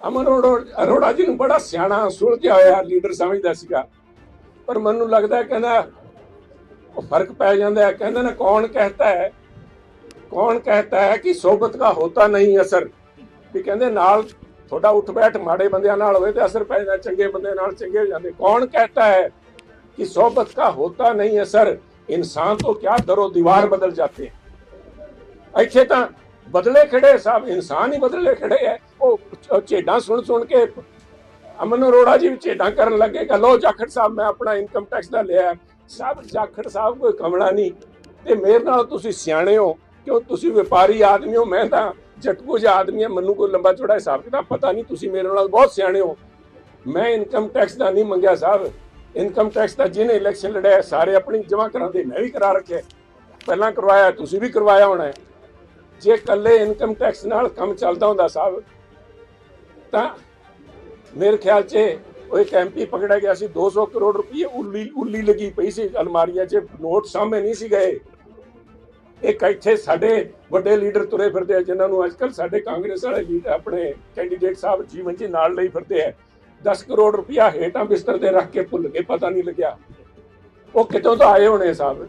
ਅਮਨ ਅਰੋ- ਅਰੋੜਾ ਜੀ ਨੂੰ ਬੜਾ ਸਿਆਣਾ ਸੁਲਝਿਆ ਹੋਇਆ ਲੀਡਰ ਸਮਝਦਾ ਸੀਗਾ ਪਰ ਮੈਨੂੰ ਲੱਗਦਾ ਹੈ ਕਹਿੰਦਾ ਉਹ ਫਰਕ ਪੈ ਜਾਂਦਾ ਹੈ ਕਹਿੰਦੇ ਨਾ ਕੌਣ ਕਹਤਾ ਹੈ ਕੌਣ ਕਹਤਾ ਹੈ ਕਿ ਸੋਬਤ ਦਾ ਹੋਤਾ ਨਹੀਂ ਅਸਰ ਵੀ ਕਹਿੰਦੇ ਨਾਲ ਤੁਹਾਡਾ ਉੱਠ ਬੈਠ ਮਾੜੇ ਬੰਦਿਆਂ ਨਾਲ ਹੋਵੇ ਤੇ ਅਸਰ ਪੈ ਜਾਂਦਾ ਚੰਗੇ ਬੰਦੇ ਨਾਲ ਚੰਗੇ ਹੋ ਜਾਂਦੇ ਕੌਣ ਕਹਤਾ ਹੈ कि सोबत का होता नहीं असर इंसान तो क्या दरो दीवार बदल जाते हैं ਇੱਥੇ ਤਾਂ ਬਦਲੇ ਖੜੇ ਸਾਹਿਬ ਇਨਸਾਨ ਹੀ ਬਦਲੇ ਖੜੇ ਹੈ ਉਹ ਚ- ਝੇਡਾਂ ਸੁਣ ਸੁਣ ਕੇ ਅਮਨ ਅਰੋੜਾ ਜੀ ਵੀ ਕਰਨ ਲੱਗੇ ਕਿ ਲੋ ਜਾਖੜ ਸਾਹਿਬ, ਮੈਂ ਆਪਣਾ ਇਨਕਮ ਟੈਕਸ ਦਾ ਲਿਆ ਸਾਹਿਬ ਜਾਖੜ ਸਾਹਿਬ ਕੋਈ ਕਮਲਾ ਨਹੀਂ। ਤੇ ਮੇਰੇ ਨਾਲ ਤੁਸੀਂ ਸਿਆਣੇ ਹੋ, ਕਿਉਂ ਤੁਸੀਂ ਵਪਾਰੀ ਆਦਮੀ ਹੋ? ਮੈਂ ਤਾਂ ਜਟਕੂ ਜਿਹਾ ਆਦਮੀ ਹਾਂ, ਮੈਨੂੰ ਕੋਈ ਲੰਬਾ ਚੌੜਾ ਹਿਸਾਬ ਕਿਤਾਬ ਪਤਾ ਨਹੀਂ, ਤੁਸੀਂ ਮੇਰੇ ਨਾਲ ਬਹੁਤ ਸਿਆਣੇ ਹੋ। ਮੈਂ ਇਨਕਮ ਟੈਕਸ ਦਾ ਨਹੀਂ ਮੰਗਿਆ ਸਾਹਿਬ। ਇਨਕਮ ਟੈਕਸ ਦਾ ਜਿਹਨੇ ਇਲੈਕਸ਼ਨ ਲੜਿਆ ਸਾਰੇ ਆਪਣੀ ਜਮ੍ਹਾਂ ਕਰਾਉਂਦੇ ਮੈਂ ਵੀ ਕਰਾ ਰੱਖਿਆ ਪਹਿਲਾਂ ਕਰਵਾਇਆ, ਤੁਸੀਂ ਵੀ ਕਰਵਾਇਆ ਹੋਣਾ ਜੇ ਇਕੱਲੇ ਇਨਕਮ ਟੈਕਸ ਨਾਲ ਕੰਮ ਚੱਲਦਾ ਹੁੰਦਾ ਸਾਹਿਬ ਤਾਂ ਮੇਰੇ ਖਿਆਲ 'ਚ ਉਹ ਇੱਕ ਐਮਪੀ ਪਕੜਿਆ ਗਿਆ ਸੀ 200 ਕਰੋੜ ਰੁਪਏ ਉੱਲੀ ਉੱਲੀ ਲੱਗੀ ਪਈ ਸੀ ਅਲਮਾਰੀਆਂ 'ਚ, ਨੋਟ ਸਾਹਮਣੇ ਨਹੀਂ ਸੀ ਗਏ। ਇੱਕ ਇੱਥੇ ਸਾਡੇ ਵੱਡੇ ਲੀਡਰ ਤੁਰੇ ਫਿਰਦੇ ਆ, ਜਿਨ੍ਹਾਂ ਨੂੰ ਅੱਜਕੱਲ ਸਾਡੇ ਕਾਂਗਰਸ ਵਾਲੇ ਲੀਡਰ ਆਪਣੇ ਕੈਂਡੀਡੇਟ ਸਾਹਿਬ ਜੀਵਨ ਜੀ ਨਾਲ ਲਈ ਫਿਰਦੇ ਆ। 10 ਕਰੋੜ ਰੁਪਇਆ ਹੇਠਾਂ ਬਿਸਤਰ ਤੇ ਰੱਖ ਕੇ ਭੁੱਲ ਗਏ, ਪਤਾ ਨਹੀਂ ਲੱਗਿਆ। ਉਹ ਕਿਤੋਂ ਤਾਂ ਆਏ ਹੋਣੇ ਸਾਹਿਬ?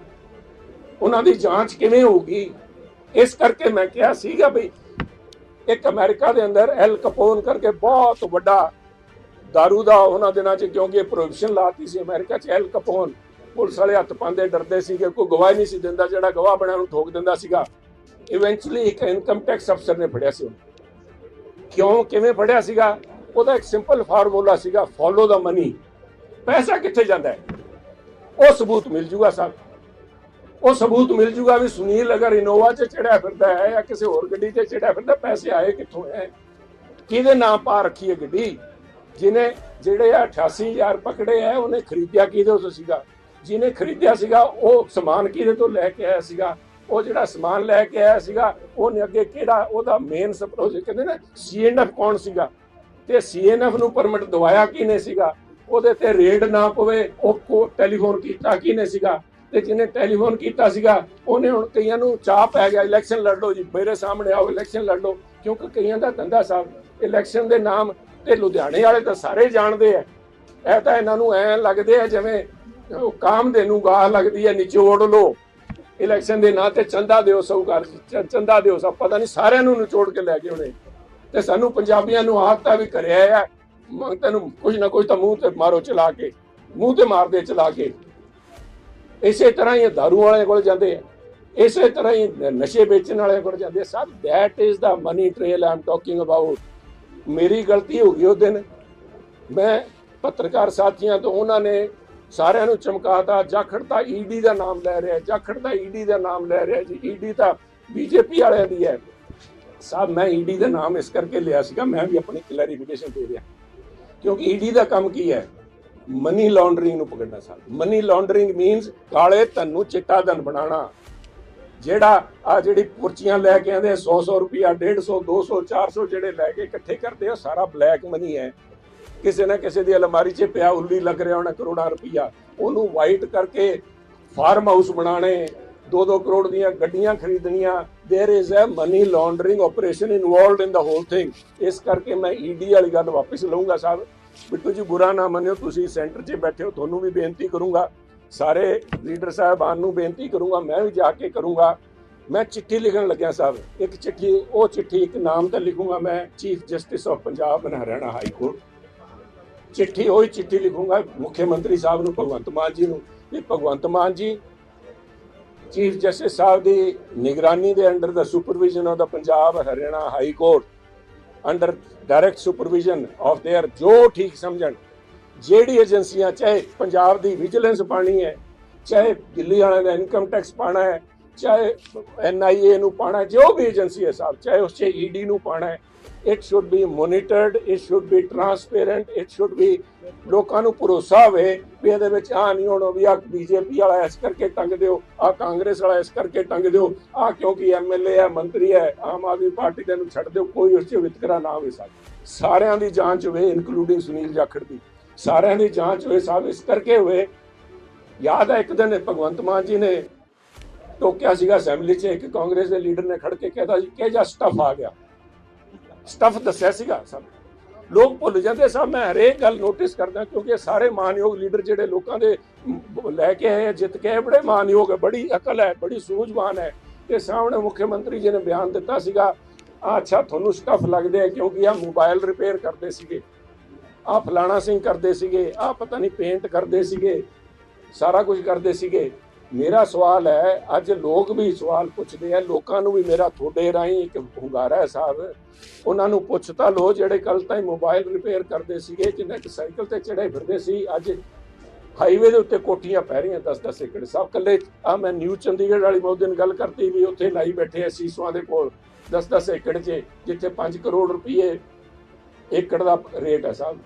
ਉਹਨਾਂ ਦੀ ਜਾਂਚ ਕਿਵੇਂ ਹੋਊਗੀ? ਇਸ ਕਰਕੇ ਮੈਂ ਕਿਹਾ ਸੀਗਾ ਵੀ ਇੱਕ ਅਮਰੀਕਾ ਦੇ ਅੰਦਰ ਐਲ ਕਪੋਨ ਕਰਕੇ ਬਹੁਤ ਵੱਡਾ दारू ਦਾ ਉਹਨਾਂ ਦਿਨਾਂ 'ਚ ਕਿਉਂਕਿ ਪ੍ਰੋਹਿਬਿਸ਼ਨ ਲਾਤੀ ਸੀ ਅਮਰੀਕਾ 'ਚ, ਐਲ ਕਪੋਨ ਪੁਲਿਸ ਵਾਲੇ ਹੱਥ ਪਾਉਂਦੇ ਡਰਦੇ ਸੀਗੇ, ਕੋਈ ਗਵਾਹ ਨਹੀਂ ਸੀ ਦਿੰਦਾ, ਜਿਹੜਾ ਗਵਾਹ ਬਣਿਆ ਨੂੰ ਠੋਕ ਦਿੰਦਾ ਸੀਗਾ। ਇਵੈਂਚੁਅਲੀ ਇੱਕ ਇਨਕਮ ਟੈਕਸ ਅਫਸਰ ਨੇ ਫੜਿਆ ਸੀ ਉਹਨੂੰ। ਕਿਉਂ, ਕਿਵੇਂ ਫੜਿਆ ਸੀਗਾ? ਉਹਦਾ ਇੱਕ ਸਿੰਪਲ ਫਾਰਮੂਲਾ ਸੀਗਾ ਫੋਲੋ ਦਾ ਮਨੀ ਪੈਸਾ ਕਿੱਥੇ ਜਾਂਦਾ ਹੈ? ਉਹ ਸਬੂਤ ਮਿਲ ਜੂਗਾ ਸਾਹਿਬ ਉਹ ਸਬੂਤ ਮਿਲ ਜੂਗਾ ਵੀ ਸੁਨੀਲ ਅਗਰ ਇਨੋਵਾ 'ਚ ਚੜਿਆ ਫਿਰਦਾ ਹੈ ਜਾਂ ਕਿਸੇ ਹੋਰ ਗੱਡੀ 'ਤੇ ਚੜਿਆ ਫਿਰਦਾ, ਪੈਸੇ ਆਏ ਕਿੱਥੋਂ ਹੈ? ਕਿਹਦੇ ਨਾਂ ਪਾ ਰੱਖੀ ਹੈ ਗੱਡੀ? ਜਿਹਨੇ ਜਿਹੜੇ ਆ 88000 ਪਕੜੇ ਹੈ, ਉਹਨੇ ਖਰੀਦਿਆ ਕਿਹਦੇ ਤੋਂ ਸੀਗਾ? ਜਿਹਨੇ ਖਰੀਦਿਆ ਸੀਗਾ, ਉਹ ਸਮਾਨ ਕਿਹਦੇ ਤੋਂ ਲੈ ਕੇ ਆਇਆ ਸੀਗਾ? ਉਹ ਜਿਹੜਾ ਸਮਾਨ ਲੈ ਕੇ ਆਇਆ ਸੀਗਾ, ਉਹਨੇ ਅੱਗੇ ਕਿਹੜਾ, ਉਹਦਾ ਮੇਨ ਸਪਰੋਜ ਕਹਿੰਦੇ ਨਾ ਸੀਐਨਐਫ ਕੌਣ ਸੀਗਾ? ਤੇ ਸੀਐਨਐਫ ਨੂੰ ਪਰਮਿਟ ਦਵਾਇਆ ਕਿਹਨੇ ਸੀਗਾ? ਉਹਦੇ ਤੇ ਰੇਡ ਨਾ ਪਵੇ, ਉਹ ਕੋ ਟੈਲੀਫੋਨ ਕੀਤਾ ਕਿਹਨੇ ਸੀਗਾ? ਤੇ ਜਿਹਨੇ ਟੈਲੀਫੋਨ ਕੀਤਾ ਸੀਗਾ, ਉਹਨੇ ਹੁਣ ਕਈਆਂ ਨੂੰ ਚਾਹ ਪੈ ਗਿਆ, ਇਲੈਕਸ਼ਨ ਲੜ ਲਓ ਜੀ, ਮੇਰੇ ਸਾਹਮਣੇ ਆਓ, ਇਲੈਕਸ਼ਨ ਲੜ ਲਓ, ਕਿਉਂਕਿ ਕਈਆਂ ਦਾ ਧੰਦਾ ਸਾਹਿਬ ਇਲੈਕਸ਼ਨ ਦੇ ਨਾਮ ਤੇ ਲੁਧਿਆਣੇ ਵਾਲੇ ਤਾਂ ਸਾਰੇ ਜਾਣਦੇ ਆ। ਇਹ ਤਾਂ ਇਹਨਾਂ ਨੂੰ ਐ ਲੱਗਦੇ ਆ ਜਿਵੇਂ ਉਹ ਕਾਮ ਦੇ ਨੂੰ ਗਾਹ ਲੱਗਦੀ ਹੈ ਨਿਚੋੜ ਲੋ ਇਲੈਕਸ਼ਨ ਦੇ ਨਾਂ ਤੇ ਚੰਦਾ ਦਿਓ ਸੌਕਾਰ ਚੰਦਾ ਦਿਓ ਸਭ ਪਤਾ ਨਹੀਂ ਸਾਰਿਆਂ ਨੂੰ ਨਿਚੋੜ ਕੇ ਲੈ ਗਏ ਉਹਨੇ ਤੇ ਸਾਨੂੰ ਪੰਜਾਬੀਆਂ ਨੂੰ ਆਦਤਾਂ ਵੀ ਕਰਿਆ ਆ ਮ- ਤੈਨੂੰ ਕੁਝ ਨਾ ਕੁਝ ਤਾਂ ਮੂੰਹ ਤੇ ਮਾਰੋ ਚਲਾ ਕੇ, ਮੂੰਹ ਤੇ ਮਾਰਦੇ ਚਲਾ ਕੇ। ਇਸੇ ਤਰ੍ਹਾਂ ਹੀ ਇਹ ਦਾਰੂ ਵਾਲਿਆਂ ਕੋਲ ਜਾਂਦੇ ਆ। ਇਸੇ ਤਰ੍ਹਾਂ ਹੀ ਨਸ਼ੇ ਵੇਚਣ ਵਾਲਿਆਂ ਕੋਲ ਜਾਂਦੇ ਸਭ that is the money trail I'm talking about ਮੇਰੀ ਗਲਤੀ ਹੋ ਗਈ ਉਹ ਦਿਨ। ਮੈਂ ਪੱਤਰਕਾਰ ਸਾਥੀਆਂ ਤੋਂ ਉਹਨਾਂ ਨੇ ਸਾਰਿਆਂ ਨੂੰ ਚਮਕਾਤਾ, ਜਾਖੜ ਤਾਂ ਈਡੀ ਦਾ ਨਾਮ ਲੈ ਰਿਹਾ, ਜਾਖੜ ਤਾਂ ਈਡੀ ਦਾ ਨਾਮ ਲੈ ਰਿਹਾ ਜੀ। ਈਡੀ ਤਾਂ ਬੀਜੇਪੀ ਵਾਲਿਆਂ ਦੀ ਹੈ। ਸਾਹਿਬ ਮੈਂ ਈਡੀ ਦਾ ਨਾਮ ਇਸ ਕਰਕੇ ਲਿਆ ਸੀਗਾ, ਮੈਂ ਵੀ ਆਪਣੀ ਕਲੈਰੀਫਿਕੇਸ਼ਨ ਦੇ ਰਿਹਾ। ਕਿਉਂਕਿ ਈਡੀ ਦਾ ਕੰਮ ਕੀ ਹੈ? ਮਨੀ ਲਾਂਡਰਿੰਗ ਨੂੰ ਪਕੜਨਾ ਸਾਹਿਬ ਮਨੀ ਲਾਂਡਰਿੰਗ ਮੀਨਸ ਕਾਲੇ ਧਨ ਨੂੰ ਚਿੱਟਾ ਧਨ ਬਣਾਉਣਾ ਜਿਹੜਾ ਆ ਜਿਹੜੀ ਪੁਰਚੀਆਂ ਲੈ ਕੇ ਆਂਦੇ 100 100 ਰੁਪਿਆ 150 200 400 ਜਿਹੜੇ ਲੈ ਕੇ ਇਕੱਠੇ ਕਰਦੇ ਆ ਸਾਰਾ ਬਲੈਕ ਮਨੀ ਹੈ ਕਿਸੇ ਨਾ ਕਿਸੇ ਦੀ ਅਲਮਾਰੀ 'ਚ ਪਿਆ ਉੱਲੀ ਲੱਗ ਰਿਹਾ ਹੋਣਾ ਕਰੋੜਾਂ ਰੁਪਈਆ ਉਹਨੂੰ ਵਾਈਟ ਕਰਕੇ ਫਾਰਮ ਹਾਊਸ ਬਣਾਣੇ 2-2 ਕਰੋੜ ਦੀਆਂ ਗੱਡੀਆਂ ਖਰੀਦਣੀਆਂ there is a money laundering operation involved in the whole thing ਇਸ ਕਰਕੇ ਮੈਂ ਈਡੀ ਵਾਲੀ ਗੱਲ ਵਾਪਸ ਲਵਾਂਗਾ ਸਾਹਿਬ ਬਿੱਟੂ ਜੀ ਬੁਰਾ ਨਾ ਮੰਨਿਓ, ਤੁਸੀਂ ਸੈਂਟਰ 'ਚ ਬੈਠੇ ਹੋ, ਤੁਹਾਨੂੰ ਵੀ ਬੇਨਤੀ ਕਰੂੰਗਾ। ਸਾਰੇ ਲੀਡਰ ਸਾਹਿਬਾਨ ਨੂੰ ਬੇਨਤੀ ਕਰੂੰਗਾ, ਮੈਂ ਵੀ ਜਾ ਕੇ ਕਰੂੰਗਾ। ਮੈਂ ਚਿੱਠੀ ਲਿਖਣ ਲੱਗਿਆ ਸਾਹਿਬ, ਇੱਕ ਚਿੱਠੀ, ਉਹ ਚਿੱਠੀ, ਇੱਕ ਨਾਮ ਤੇ ਲਿਖੂੰਗਾ ਮੈਂ, chief justice of Punjab and Haryana high court. ਚਿੱਠੀ ਹੋਈ ਚਿੱਠੀ ਲਿਖੂੰਗਾ, ਮੁੱਖ ਮੰਤਰੀ ਸਾਹਿਬ ਨੂੰ, ਭਗਵੰਤ ਮਾਨ ਜੀ ਨੂੰ। ਵੀ ਭਗਵੰਤ ਮਾਨ ਜੀ, ਚੀਫ ਜਸਟਿਸ ਸਾਹਿਬ ਦੀ ਨਿਗਰਾਨੀ ਦੇ under the supervision of the Punjab, Haryana high court. under direct supervision of there ਜੋ ਠੀਕ ਸਮਝਣ ਜਿਹੜੀ ਏਜੰਸੀਆਂ ਚਾਹੇ ਪੰਜਾਬ ਦੀ ਵਿਜੀਲੈਂਸ ਪਾਣੀ ਹੈ ਚਾਹੇ ਦਿੱਲੀ ਵਾਲਿਆਂ ਦਾ ਇਨਕਮ ਟੈਕਸ ਪਾਣਾ ਹੈ ਚਾਹੇ ਐਨਆਈਏ ਨੂੰ ਪਾਣਾ ਹੈ ਜੋ ਵੀ ਏਜੰਸੀ ਹੈ ਸਾਹਿਬ ਚਾਹੇ ਉਸ 'ਚ ਈਡੀ ਨੂੰ ਪਾਣਾ ਹੈ it should be monitored it should be transparent it should be ਲੋਕਾਂ ਨੂੰ ਭਰੋਸਾ ਹੋਵੇ ਵੀ ਇਹਦੇ ਵਿੱਚ ਆ ਨਹੀਂ ਹੋਣਾ, ਵੀ ਆ ਬੀਜੇਪੀ ਵਾਲਾ ਇਸ ਕਰਕੇ ਟੰਗ ਦਿਓ ਆ ਕਾਂਗਰਸ ਵਾਲਾ ਇਸ ਕਰਕੇ ਟੰਗ ਦਿਓ ਆ ਕਿਉਂਕਿ ਐਮਐਲਏ ਹੈ, ਮੰਤਰੀ ਹੈ, ਆਮ ਆਦਮੀ ਪਾਰਟੀ ਦੇ ਨੂੰ ਛੱਡ ਦਿਓ, ਕੋਈ ਉਸ 'ਚ ਵਿਤਕਰਾ ਨਾ ਹੋਵੇ ਸਾਹਿਬ ਸਾਰਿਆਂ ਦੀ ਜਾਂਚ ਹੋਵੇ ਇਨਕਲੂਡਿੰਗ ਸੁਨੀਲ ਜਾਖੜ ਦੀ। ਸਾਰਿਆਂ ਦੀ ਜਾਂਚ ਹੋਏ ਸਾਹਿਬ ਇਸ ਕਰਕੇ ਹੋਵੇ, ਯਾਦ ਹੈ ਇੱਕ ਦਿਨ ਭਗਵੰਤ ਮਾਨ ਜੀ ਨੇ ਟੋਕਿਆ ਸੀਗਾ ਅਸੈਂਬਲੀ 'ਚ, ਇੱਕ ਕਾਂਗਰਸ ਦੇ ਲੀਡਰ ਨੇ ਖੜ ਕੇ ਕਹਿਦਾ ਸੀ ਕਿ ਜਾ ਸਟਫ ਆ ਗਿਆ। ਸਟਫ ਦੱਸਿਆ ਸੀਗਾ ਸਭ। ਲੋਕ ਭੁੱਲ ਜਾਂਦੇ ਸਭ ਮੈਂ ਹਰੇਕ ਗੱਲ ਨੋਟਿਸ ਕਰਦਾ ਕਿਉਂਕਿ ਇਹ ਸਾਰੇ ਮਾਨਯੋਗ ਲੀਡਰ ਜਿਹੜੇ ਲੋਕਾਂ ਦੇ ਲੈ ਕੇ ਆਏ ਆ, ਜਿੱਤ ਕੇ ਆਏ, ਬੜੇ ਮਾਨਯੋਗ ਹੈ ਬੜੀ ਅਕਲ ਹੈ ਬੜੀ ਸੂਝਵਾਨ ਹੈ। ਤੇ ਸਾਹਮਣੇ ਮੁੱਖ ਮੰਤਰੀ ਜੀ ਨੇ ਬਿਆਨ ਦਿੱਤਾ ਸੀਗਾ ਆਹ ਅੱਛਾ ਤੁਹਾਨੂੰ ਸਟਫ ਲੱਗਦੇ ਆ ਕਿਉਂਕਿ ਆ ਮੋਬਾਈਲ ਰਿਪੇਅਰ ਕਰਦੇ ਸੀਗੇ। ਆ ਫਲਾਣਾ ਸਿੰਘ ਕਰਦੇ ਸੀਗੇ ਆ ਪਤਾ ਨਹੀਂ ਪੇਂਟ ਕਰਦੇ ਸੀਗੇ ਸਾਰਾ ਕੁਝ ਕਰਦੇ ਸੀਗੇ। ਮੇਰਾ ਸਵਾਲ ਹੈ, ਅੱਜ ਲੋਕ ਵੀ ਸਵਾਲ ਪੁੱਛਦੇ ਆ, ਲੋਕਾਂ ਨੂੰ ਵੀ ਮੇਰਾ ਤੁਹਾਡੇ ਰਾਹੀਂ ਇੱਕ ਹੁੰਗਾਰਾ ਹੈ ਸਾਹਿਬ। ਉਹਨਾਂ ਨੂੰ ਪੁੱਛ ਤਾਂ ਲੋ ਜਿਹੜੇ ਕੱਲ ਤਾਈਂ ਮੋਬਾਈਲ ਰਿਪੇਅਰ ਕਰਦੇ ਸੀਗੇ, ਜਿੰਨੇ ਕਿ ਸਾਈਕਲ ਤੇ ਚੜੇ ਫਿਰਦੇ ਸੀ, ਅੱਜ ਹਾਈਵੇ ਦੇ ਉੱਤੇ ਕੋਠੀਆਂ ਪੈ ਰਹੀਆਂ 10-10 ਏਕੜ। ਸਾਹਿਬ ਕੱਲੇ ਆ ਮੈਂ ਨਿਊ ਚੰਡੀਗੜ੍ਹ ਵਾਲੀ ਬਹੁਤ ਦਿਨ ਗੱਲ ਕਰਤੀ ਵੀ ਉੱਥੇ ਲਾਈ ਬੈਠੇ ਆ ਸੀਸੂਆਂ ਦੇ ਕੋਲ 10-10 ਏਕੜ 'ਚ ਜਿੱਥੇ 5 ਕਰੋੜ ਰੁਪਏ ਏਕੜ ਦਾ ਰੇਟ ਹੈ ਸਾਹਿਬ।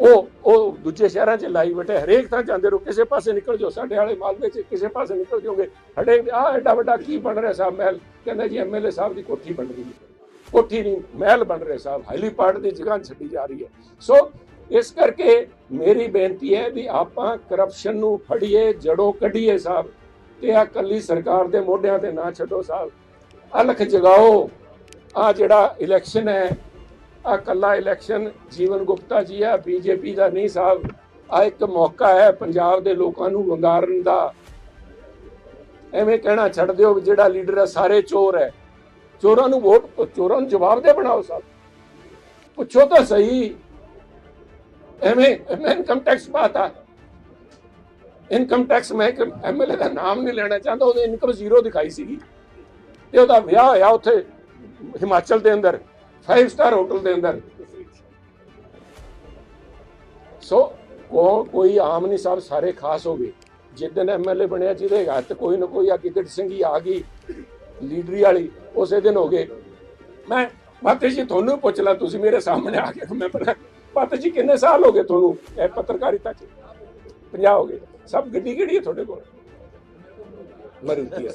ਉਹ ਉਹ ਦੂਜੇ ਸ਼ਹਿਰਾਂ 'ਚ ਲਾਈ ਬੈਠੇ, ਹਰੇਕ ਥਾਂ ਜਾਂਦੇ ਰਹੋ, ਕਿਸੇ ਪਾਸੇ ਨਿਕਲ ਜਾਓ, ਸਾਡੇ ਵਾਲੇ ਮਾਲਵੇ 'ਚ ਕਿਸੇ ਪਾਸੇ ਨਿਕਲ ਜਾਓਗੇ। ਸਾਡੇ ਆ ਐਡਾ ਵੱਡਾ ਕੀ ਬਣ ਰਿਹਾ ਸਾਹਿਬ ਮਹਿਲ? ਕਹਿੰਦਾ ਜੀ ਐਮਐਲਏ ਸਾਹਿਬ ਦੀ ਕੋਠੀ ਬਣ ਰਹੀ ਹੈ ਕੋਠੀ ਨਹੀਂ, ਮਹਿਲ ਬਣ ਰਿਹਾ ਸਾਹਿਬ ਹੈਲੀਪੈਡ ਦੀ ਜਗ੍ਹਾ ਛੱਡੀ ਜਾ ਰਹੀ ਹੈ। ਸੋ ਇਸ ਕਰਕੇ ਮੇਰੀ ਬੇਨਤੀ ਹੈ ਵੀ ਆਪਾਂ ਕਰਪਸ਼ਨ ਨੂੰ ਫੜੀਏ, ਜੜੋਂ ਕੱਢੀਏ ਸਾਹਿਬ ਤੇ ਆ ਕੱਲੀ ਸਰਕਾਰ ਦੇ ਮੋਢਿਆਂ ਤੇ ਨਾ ਛੱਡੋ ਸਾਹਿਬ ਅਲਖ ਜਗਾਓ। ਆ ਜਿਹੜਾ ਇਲੈਕਸ਼ਨ ਹੈ ਆ ਕੱਲਾ ਇਲੈਕਸ਼ਨ, ਜੀਵਨ ਗੁਪਤਾ ਜੀ ਆ ਬੀਜੇਪੀ ਦਾ ਨਹੀਂ ਸਾਹਿਬ। ਆ ਇੱਕ ਮੌਕਾ ਹੈ ਪੰਜਾਬ ਦੇ ਲੋਕਾਂ ਨੂੰ ਵੰਗਾਰਨ ਦਾ। ਐਵੇਂ ਕਹਿਣਾ ਛੱਡ ਦਿਓ ਜਿਹੜਾ ਲੀਡਰ ਹੈ, ਸਾਰੇ ਚੋਰ ਹੈ। ਚੋਰਾਂ ਨੂੰ ਵੋਟ ਚੋਰਾਂ ਨੂੰ ਜਵਾਬ ਬਣਾਓ ਸਾਹਿਬ। ਪੁੱਛੋ ਤਾਂ ਸਹੀ। ਐਵੇਂ ਇਨਕਮ ਟੈਕਸ ਪਾਤਾ ਇਨਕਮ ਟੈਕਸ ਮੈਂ ਇੱਕ ਐਮਐਲਏ ਦਾ ਨਾਮ ਨਹੀਂ ਲੈਣਾ ਚਾਹੁੰਦਾ, ਉਹਦੀ ਇਨਕਮ ਜ਼ੀਰੋ ਦਿਖਾਈ ਸੀਗੀ। ਤੇ ਉਹਦਾ ਵਿਆਹ ਹੋਇਆ ਉੱਥੇ ਹਿਮਾਚਲ ਦੇ ਅੰਦਰ। 5 ਸਟਾਰ ਹੋਟਲ ਦੇ ਅੰਦਰ। ਸੋ ਕੋ, ਕੋਈ ਆਮ ਨਹੀਂ, ਸਭ ਸਾਰੇ ਖਾਸ ਹੋ ਗਏ। ਜਿੱਦਨ ਐਮਐਲਏ ਬਣਿਆ, ਜਿਹਦੇ ਹੱਥ ਕੋਈ ਨਾ ਕੋਈ ਆ ਗਿੱਦੜ ਸਿੰਘੀ ਆ ਗਈ, ਲੀਡਰੀ ਵਾਲੀ, ਉਸੇ ਦਿਨ ਹੋ ਗਏ। ਮੈਂ, ਮਾਤੇ ਜੀ, ਤੁਹਾਨੂੰ ਪੁੱਛ ਲਾ, ਤੁਸੀਂ ਮੇਰੇ ਸਾਹਮਣੇ ਆ ਕੇ ਮੈਂ ਪਰ ਪਤਾ ਜੀ, ਕਿੰਨੇ ਸਾਲ ਹੋ ਗਏ ਤੁਹਾਨੂੰ ਇਹ ਪੱਤਰਕਾਰਿਤਾ ਚ? 50 ਹੋ ਗਏ। ਸਭ ਗੱਡੀ ਕਿਹੜੀ ਹੈ ਤੁਹਾਡੇ ਕੋਲ? ਮਰੂਤੀ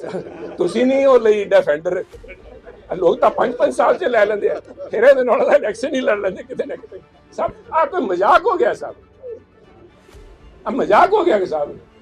ਤੁਸੀਂ ਨਹੀਂ ਉਹ ਲਈ ਡਿਫੈਂਡਰ ਲੋਕ ਤਾਂ 5-5 ਸਾਲ ਚ ਲੈ ਲੈਂਦੇ ਆ। ਫਿਰ ਇਹਦੇ ਨਾਲ ਦਾ ਇਲੈਕਸ਼ਨ ਹੀ ਲੜ ਲੈਂਦੇ ਕਿਤੇ ਨਾ ਕਿਤੇ। ਸਭ ਆ ਕੋਈ ਮਜ਼ਾਕ ਹੋ ਗਿਆ ਸਭ? ਆ ਮਜ਼ਾਕ ਹੋ ਗਿਆ ਕਿ ਸਾਹਿਬ